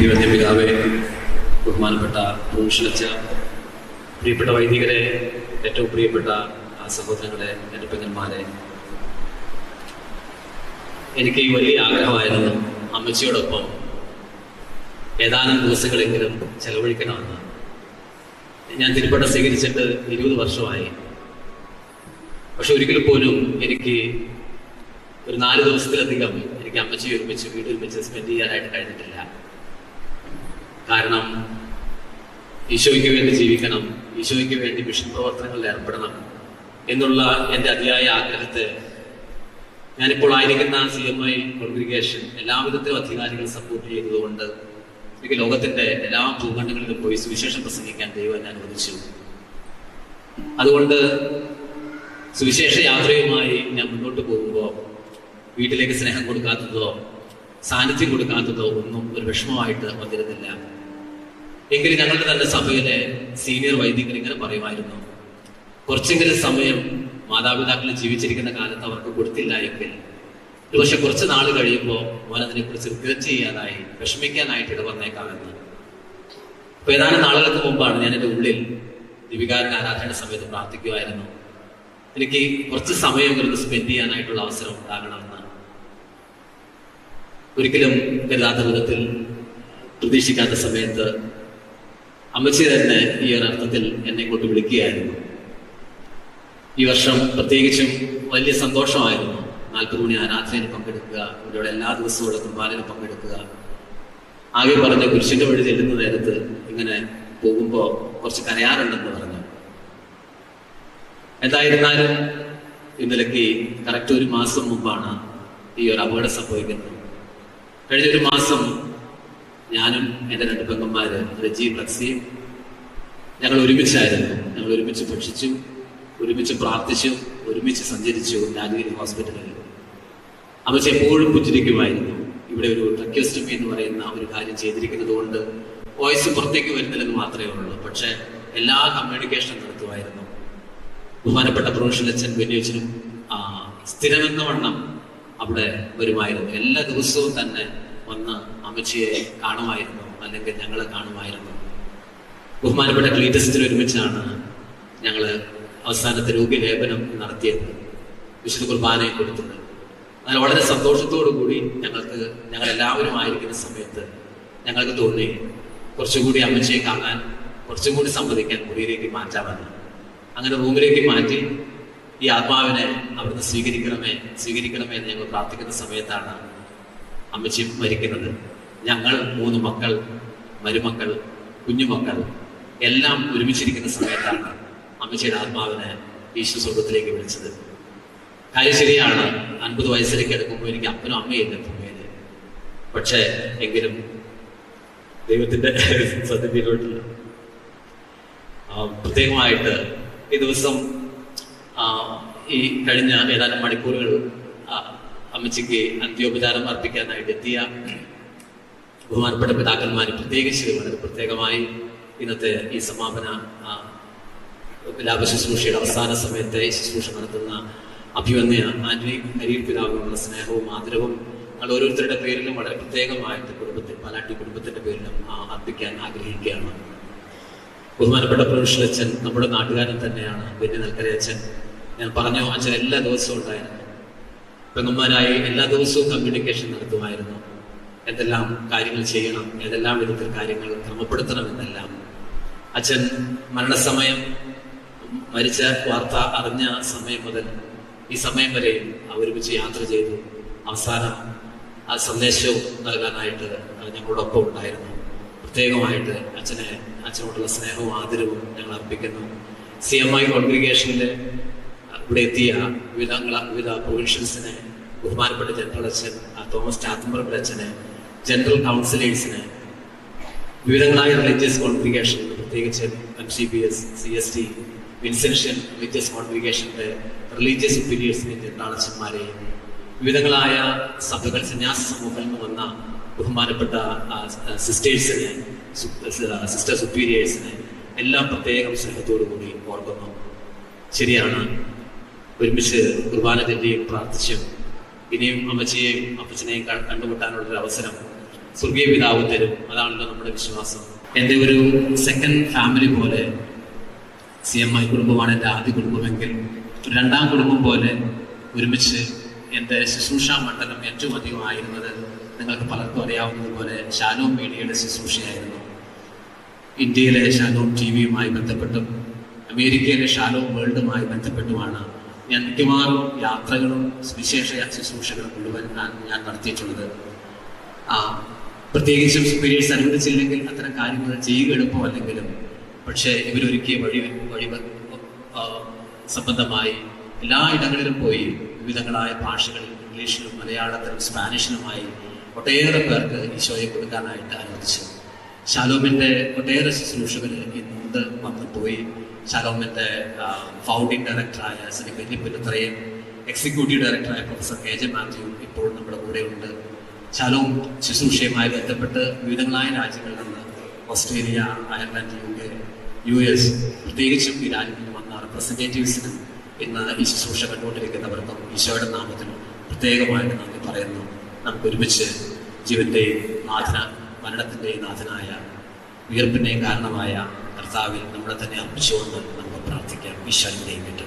ദൈവത്തെ പിതാവെ ബഹുമാനപ്പെട്ട ഭൂഷണച്ച പ്രിയപ്പെട്ട വൈദികരെ ഏറ്റവും പ്രിയപ്പെട്ട ആ സഹോദരങ്ങളെ എന്റെ പെങ്ങന്മാരെ. എനിക്ക് ഈ വലിയ ആഗ്രഹമായിരുന്നു അമ്മച്ചിയോടൊപ്പം ഏതാനും ദിവസങ്ങളെങ്കിലും ചെലവഴിക്കണമെന്ന്. ഞാൻ തിരുപ്പട്ട സ്വീകരിച്ചിട്ട് ഇരുപത് വർഷമായി. പക്ഷെ ഒരിക്കൽ പോലും എനിക്ക് ഒരു നാല് ദിവസത്തിലധികം എനിക്ക് അമ്മച്ചി ഒരുമിച്ച് വീട് വെച്ച് സ്പെൻഡ് ചെയ്യാനായിട്ട് കഴിഞ്ഞിട്ടില്ല. കാരണം ഈശോയ്ക്ക് വേണ്ടി ജീവിക്കണം ഈശോയ്ക്ക് വേണ്ടി മിഷൻ പ്രവർത്തനങ്ങളിൽ ഏർപ്പെടണം എന്നുള്ള എന്റെ അതിയായ ആഗ്രഹത്തെ ഞാനിപ്പോൾ ആയിരിക്കുന്ന സി എം ഐ കോൺഗ്രിഗേഷൻ എല്ലാവിധത്തിലും അധികാരികൾ സപ്പോർട്ട് ചെയ്തതുകൊണ്ട് എനിക്ക് ലോകത്തിന്റെ എല്ലാ ഭൂഖണ്ഡങ്ങളിലും പോയി സുവിശേഷം പ്രസംഗിക്കാൻ ദൈവം എന്നെ അനുവദിച്ചു. അതുകൊണ്ട് സുവിശേഷ യാത്രയുമായി ഞാൻ മുന്നോട്ട് പോകുമ്പോൾ വീട്ടിലേക്ക് സ്നേഹം കൊടുക്കാത്തതോ സാന്നിധ്യം കൊടുക്കാത്തതോ ഒന്നും ഒരു വിഷമമായിട്ട് വന്നിരുന്നില്ല. എങ്കിലും ഞങ്ങളുടെ തന്നെ സഭയിലെ സീനിയർ വൈദികർ ഇങ്ങനെ പറയുമായിരുന്നു കുറച്ചെങ്കിലും സമയം മാതാപിതാക്കൾ ജീവിച്ചിരിക്കുന്ന കാലത്ത് അവർക്ക് കൊടുത്തില്ല എങ്കിൽ പക്ഷെ കുറച്ച് നാൾ കഴിയുമ്പോൾ മോൻ അതിനെക്കുറിച്ച് റിഗ്രറ്റ് ചെയ്യാനായി വിഷമിക്കാനായിട്ട് ഇട വന്നേക്കാമെന്ന്. അപ്പൊ ഏതാനും നാളുകൾക്ക് മുമ്പാണ് ഞാൻ എന്റെ ഉള്ളിൽ ദിവികാരൻ ആരാധന സമയത്ത് പ്രാർത്ഥിക്കുമായിരുന്നു എനിക്ക് കുറച്ച് സമയം സമയമെങ്കിലും സ്പെൻഡ് ചെയ്യാനായിട്ടുള്ള അവസരം ഉണ്ടാകണമെന്ന്. ഒരിക്കലും കരുതാത്ത വിധത്തിൽ പ്രതീക്ഷിക്കാത്ത സമയത്ത് അമ്മച്ചി തന്നെ ഈ ഒരു അർത്ഥത്തിൽ എന്നെ കൊണ്ട് വിളിക്കുകയായിരുന്നു. ഈ വർഷം പ്രത്യേകിച്ചും വലിയ സന്തോഷമായിരുന്നു. നാൽപ്പത് മണി ആരാധനയിൽ പങ്കെടുക്കുക ഇവരുടെ എല്ലാ ദിവസവും കുർബാനയിൽ പങ്കെടുക്കുക. ആകെ പറഞ്ഞ കുരിശിന്റെ വഴി ചെല്ലുന്ന നേരത്ത് ഇങ്ങനെ പോകുമ്പോൾ കുറച്ച് കരയാറുണ്ടെന്ന് പറഞ്ഞു. എന്തായിരുന്നാലും ഇന്നലേക്ക് കറക്റ്റ് ഒരു മാസം മുമ്പാണ് ഈ ഒരു അപകടം സംഭവിക്കുന്നത്. കഴിഞ്ഞ ഒരു മാസം ഞാനും എന്റെ രണ്ട് പെങ്ങന്മാര് റജി ബ്ലക്സിയും ഞങ്ങൾ ഒരുമിച്ചായിരുന്നു. ഞങ്ങൾ ഒരുമിച്ച് ഭക്ഷിച്ചു ഒരുമിച്ച് പ്രാർത്ഥിച്ചു ഒരുമിച്ച് സഞ്ചരിച്ചു രാജഗിരി ഹോസ്പിറ്റലിൽ. അമ്മച്ച എപ്പോഴും പുഞ്ചിരിക്കുമായിരുന്നു. ഇവിടെ ഒരു ട്രക്യോസ്റ്റമി എന്ന് പറയുന്ന ഒരു കാര്യം ചെയ്തിരിക്കുന്നത് കൊണ്ട് വോയിസ് പുറത്തേക്ക് വരുന്നില്ലെന്ന് മാത്രമേ ഉള്ളൂ. പക്ഷെ എല്ലാ കമ്മ്യൂണിക്കേഷനും നടത്തുമായിരുന്നു. ബഹുമാനപ്പെട്ട പ്രൊഫഷണൽ അച്ഛൻ വെല്ലുവച്ചനും സ്ഥിരമെന്ന വണ്ണം അവിടെ വരുമായിരുന്നു. എല്ലാ ദിവസവും തന്നെ വന്ന് അമ്മച്ചിയെ കാണുമായിരുന്നു അല്ലെങ്കിൽ ഞങ്ങളെ കാണുമായിരുന്നു. ബഹുമാനപ്പെട്ട ക്ലീറ്റസിന് ഒരുമിച്ചാണ് ഞങ്ങൾ അവസാനത്തെ രോഗിലേപനം നടത്തിയത് വിശുദ്ധ കുർബാനയെ കൊടുത്തത്. എന്നാൽ വളരെ സന്തോഷത്തോടു കൂടി ഞങ്ങൾക്ക് ഞങ്ങൾ എല്ലാവരും ആയിരിക്കുന്ന സമയത്ത് ഞങ്ങൾക്ക് തോന്നി കുറച്ചുകൂടി അമ്മച്ചിയെ കാണാൻ കുറച്ചും കൂടി സമ്മതിക്കാൻ മുറിയിലേക്ക് മാറ്റാമെന്ന്. അങ്ങനെ റൂമിലേക്ക് മാറ്റി ഈ ആത്മാവിനെ അവിടുന്ന് സ്വീകരിക്കണമേ സ്വീകരിക്കണമേ എന്ന് ഞങ്ങൾ പ്രാർത്ഥിക്കുന്ന സമയത്താണ് അമ്മച്ചി മരിക്കുന്നത്. ഞങ്ങൾ മൂന്ന് മക്കൾ മരുമക്കൾ കുഞ്ഞുമക്കൾ എല്ലാം ഒരുമിച്ചിരിക്കുന്ന സമയത്താണ് അമ്മച്ചിയുടെ ആത്മാവിനെ ഈശ്വര സ്വർഗത്തിലേക്ക് വിളിച്ചത്. കാര്യം ശരിയാണ് അൻപത് വയസ്സിലേക്ക് എടുക്കുമ്പോൾ എനിക്ക് അപ്പനും അമ്മയില്ല ഭൂമിയിൽ പക്ഷേ എങ്കിലും ദൈവത്തിന്റെ സത്യത്തിലോട്ടില്ല പ്രത്യേകമായിട്ട് ഈ ദിവസം ഈ കഴിഞ്ഞ ഏതാനും മണിക്കൂറുകൾ അമ്മച്ചിക്ക് അന്ത്യോപചാരം അർപ്പിക്കാനായിട്ട് എത്തിയ ബഹുമാനപ്പെട്ട പിതാക്കന്മാർ പ്രത്യേകിച്ച് വളരെ പ്രത്യേകമായി ഇന്നത്തെ ഈ സമാപന ലാഭ ശുശ്രൂഷയുടെ അവസാന സമയത്തെ ശുശ്രൂഷ നടത്തുന്ന അഭിവന്യ ആന്റണി ഹരിയിൽ പിതാവിനുള്ള സ്നേഹവും ആദരവും ഞങ്ങൾ ഓരോരുത്തരുടെ പേരിലും വളരെ പ്രത്യേകമായിട്ട് കുടുംബത്തിൽ പാലാട്ടി കുടുംബത്തിന്റെ പേരിലും അർപ്പിക്കാൻ ആഗ്രഹിക്കുകയാണ്. ബഹുമാനപ്പെട്ട പ്രൊഫഷണൽ അച്ഛൻ നമ്മുടെ നാട്ടുകാരൻ തന്നെയാണ് ബെന്നി നൽകര അച്ഛൻ. ഞാൻ പറഞ്ഞു അച്ഛൻ എല്ലാ ദിവസവും ഉണ്ടായിരുന്നു. പെങ്ങന്മാരായി എല്ലാ ദിവസവും കമ്മ്യൂണിക്കേഷൻ നടത്തുമായിരുന്നു. എന്തെല്ലാം കാര്യങ്ങൾ ചെയ്യണം ഏതെല്ലാം വിധത്തിൽ കാര്യങ്ങൾ ക്രമപ്പെടുത്തണം എന്നെല്ലാം. അച്ഛൻ മരണസമയം മരിച്ച വാർത്ത അറിഞ്ഞ സമയം മുതൽ ഈ സമയം വരെ ഒരുമിച്ച് യാത്ര ചെയ്തു. അവസാനം ആ സന്ദേശവും നൽകാനായിട്ട് ഞങ്ങളോടൊപ്പം ഉണ്ടായിരുന്നു. പ്രത്യേകമായിട്ട് അച്ഛനെ അച്ഛനോടുള്ള സ്നേഹവും ആദരവും ഞങ്ങൾ അർപ്പിക്കുന്നു. സി എം ഐ കോൺഗ്രിഗേഷനിലെ ഇവിടെ എത്തിയ വിവിധ വിവിധ പ്രൊവിൻഷ്യൽസിനെ ബഹുമാനപ്പെട്ട ജനറൽ അച്ഛൻ തോമസ് ചാത്തമ്പറമ്പ് അച്ഛനെ ജനറൽ കൗൺസിലേഴ്സിന് വിവിധങ്ങളായ റിലീജിയസ് കോൺഫിഗേഷൻ പ്രത്യേകിച്ച് M C B S C S T Vincentian religious കോൺഫിഗേഷന്റെ religious സുപ്പീരിയേഴ്സിനെ ജനറൽ വിവിധങ്ങളായ സഭകൾ സന്യാസ സമൂഹത്തിൽ നിന്ന് വന്ന ബഹുമാനപ്പെട്ട സിസ്റ്റേഴ്സിനെ സിസ്റ്റർ സുപ്പീരിയേഴ്സിനെ എല്ലാം പ്രത്യേകം സ്നേഹത്തോടു കൂടി ഓർക്കുന്നു. ശരിയാണ്. ഒരുമിച്ച് കുർബാന ചൊല്ലിയും പ്രാർത്ഥിച്ചും ഇനിയും അമ്മച്ചിയെയും അപ്പച്ചനെയും ക- കണ്ടുമുട്ടാനുള്ള ഒരു അവസരം സ്വർഗീയ പിതാവ് തരും. അതാണല്ലോ നമ്മുടെ വിശ്വാസം. എന്റെ ഒരു സെക്കൻഡ് ഫാമിലി പോലെ സി എം ഐ കുടുംബമാണ് എന്റെ ആദ്യ കുടുംബമെങ്കിൽ രണ്ടാം കുടുംബം പോലെ ഒരുമിച്ച് എന്റെ ശുശ്രൂഷാ മണ്ഡലം ഏറ്റവും അധികം ആയിരുന്നത് നിങ്ങൾക്ക് പലർക്കും അറിയാവുന്നതുപോലെ ശാലോം മീഡിയയുടെ ശുശ്രൂഷയായിരുന്നു. ഇന്ത്യയിലെ ശാലോം ടി വിയുമായി ബന്ധപ്പെട്ടും അമേരിക്കയിലെ ഷാലോം വേൾഡുമായി ബന്ധപ്പെട്ടുമാണ് ഞാൻ മിക്കവാറും യാത്രകളും സുവിശേഷ ശുശ്രൂഷകളും മുഴുവൻ ഞാൻ നടത്തിയിട്ടുള്ളത്. ആ, പ്രത്യേകിച്ചും സുപ്പീരിയേഴ്സ് അനുവദിച്ചില്ലെങ്കിൽ അത്തരം കാര്യങ്ങൾ ചെയ്യുക എളുപ്പമല്ലെങ്കിലും പക്ഷേ ഇവരൊരുക്കിയ വഴി വഴി സംബന്ധമായി എല്ലാ ഇടങ്ങളിലും പോയി വിവിധങ്ങളായ ഭാഷകളിൽ ഇംഗ്ലീഷിലും മലയാളത്തിലും സ്പാനിഷിലുമായി ഒട്ടേറെ പേർക്ക് ഈശോയെ കൊടുക്കാനായിട്ട് അനുവദിച്ചു. ഷാലോമിന്റെ ഒട്ടേറെ ശുശ്രൂഷകർ ഇന്ന് വന്നു പോയി ശാലോമിന്റെ ഫൗണ്ടിങ് ഡയറക്ടറായ ശ്രീ വെല്ലിപ്പുലത്രയും എക്സിക്യൂട്ടീവ് ഡയറക്ടറായ പ്രൊഫസർ കെ ജെ മാത്യു ഇപ്പോൾ നമ്മുടെ കൂടെ ഉണ്ട് ശാലോം ശുശ്രൂഷയുമായി ബന്ധപ്പെട്ട് വിവിധങ്ങളായ രാജ്യങ്ങളിൽ നിന്ന് Australia Ireland U K U S പ്രത്യേകിച്ചും ഈ രാജ്യങ്ങളിൽ വന്ന റെപ്രസെന്റേറ്റീവ്സിനും ഇന്ന് ഈ ശുശ്രൂഷ കണ്ടുകൊണ്ടിരിക്കുന്നവർക്കും ഈശോയുടെ നാമത്തിൽ പ്രത്യേകമായിട്ട് നന്ദി പറയുന്നു. നമുക്ക് ഒരുമിച്ച് ജീവന്റെയും മരണത്തിന്റെയും നാഥനായ ഉയർപ്പിന്റെയും കാരണമായ കർത്താവിൽ നമ്മളെ തന്നെ അർപ്പിച്ചുകൊണ്ട് നമുക്ക് പ്രാർത്ഥിക്കാം. ഈശ്വരന്റെയും വിട്ടു